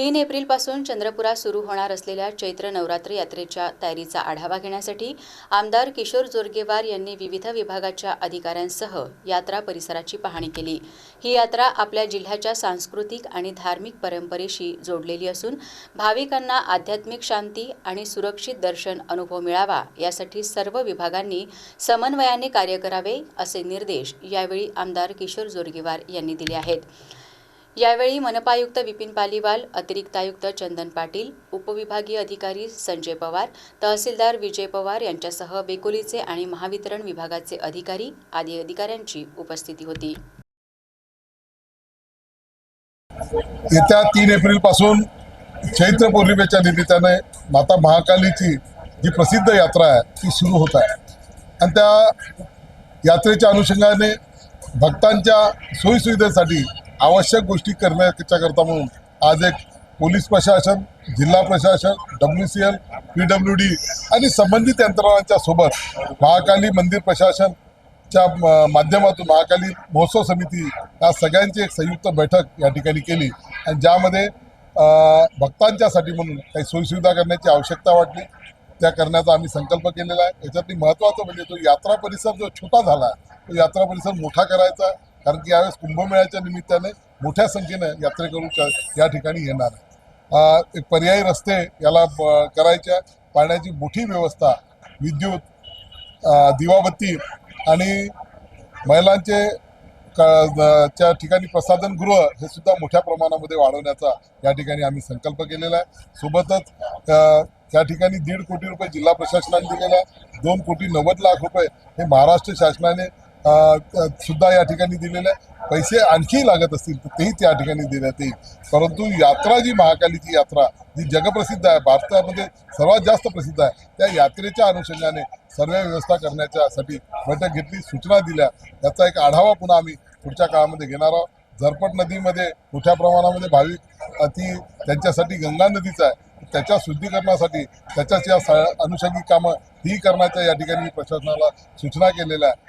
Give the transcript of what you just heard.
तीन एप्रिलपासून चंद्रपुरात सुरू होणार असलेल्या चैत्र नवरात्र यात्रेच्या तयारीचा आढावा घेण्यासाठी आमदार किशोर जोरगेवार यांनी विविध विभागाच्या अधिकाऱ्यांसह यात्रा परिसराची पाहणी केली. ही यात्रा आपल्या जिल्ह्याच्या सांस्कृतिक आणि धार्मिक परंपरेशी जोडलेली असून भाविकांना आध्यात्मिक शांती आणि सुरक्षित दर्शन अनुभव मिळावा यासाठी सर्व विभागांनी समन्वयाने कार्य करावे असे निर्देश यावेळी आमदार किशोर जोरगेवार यांनी दिले आहेत. यावेळी मनपायुक्त विपिन पालीवाल अतिरिक्त आयुक्त चंदन पाटील उपविभागीय अधिकारी संजय पवार तहसीलदार विजय पवार यांच्यासह बेकोलीचे आणि महावितरण विभागाचे अधिकारी आदी अधिकाऱ्यांची उपस्थिती होती. येत्या तीन एप्रिलपासून चैत्र पौर्णिमेच्या निमित्ताने माता महाकालीची जी प्रसिद्ध यात्रा आहे ती सुरू होत आहे. आणि त्या यात्रेच्या अनुषंगाने भक्तांच्या सोयीसुविधेसाठी आवश्यक गोष्टी करण्याच्या करता म्हणून आज एक पोलीस प्रशासन जिल्हा प्रशासन W C L P W D आणि संबंधित यंत्रणांच्या सोबत महाकाली मंदिर प्रशासनच्या माध्यमातून महाकाली महोत्सव समिती या सगळ्यांची एक संयुक्त बैठक या ठिकाणी केली. आणि ज्यामध्ये भक्तांच्यासाठी म्हणून काही सोयीसुविधा करण्याची आवश्यकता वाटली. त्या करण्याचा आम्ही संकल्प केलेला आहे. याच्यातली महत्त्वाचं म्हणजे तो यात्रा परिसर जो छोटा झाला तो यात्रा परिसर मोठा करायचा. आहे कारण की यावेळेस कुंभमेळ्याच्या निमित्ताने मोठ्या संख्येने यात्रेकरू क- या ठिकाणी येणार आहे एक पर्यायी रस्ते याला करायच्या पाण्याची मोठी व्यवस्था विद्युत दिवाबत्ती आणि महिलांचे क च्या ठिकाणी प्रसाधनगृह हे सुद्धा मोठ्या प्रमाणामध्ये वाढवण्याचा या ठिकाणी आम्ही संकल्प केलेला आहे. सोबतच त्या ठिकाणी दीड कोटी रुपये जिल्हा प्रशासनाने दिलेला आहे. दोन कोटी नव्वद लाख रुपये हे महाराष्ट्र शासनाने सुद्धा या ठिकाणी दिलेले आहे. पैसे आणखी लागत असतील तर तेही त्या ठिकाणी देण्यात येईल. परंतु यात्रा जी महाकालीची यात्रा जी जगप्रसिद्ध आहे भारतामध्ये सर्वात जास्त प्रसिद्ध आहे त्या यात्रेच्या अनुषंगाने सर्व व्यवस्था करण्याच्यासाठी बैठक घेतली सूचना दिल्या. याचा एक आढावा पुन्हा आम्ही पुढच्या काळामध्ये घेणार आहोत. झरपट नदीमध्ये मोठ्या प्रमाणामध्ये भाविक अति त्यांच्यासाठी गंगा नदीचा आहे. त्याच्या शुद्धीकरणासाठी त्याच्याच या स अनुषंगिक कामं ही करण्याच्या या ठिकाणी मी प्रशासनाला सूचना केलेल्या आहे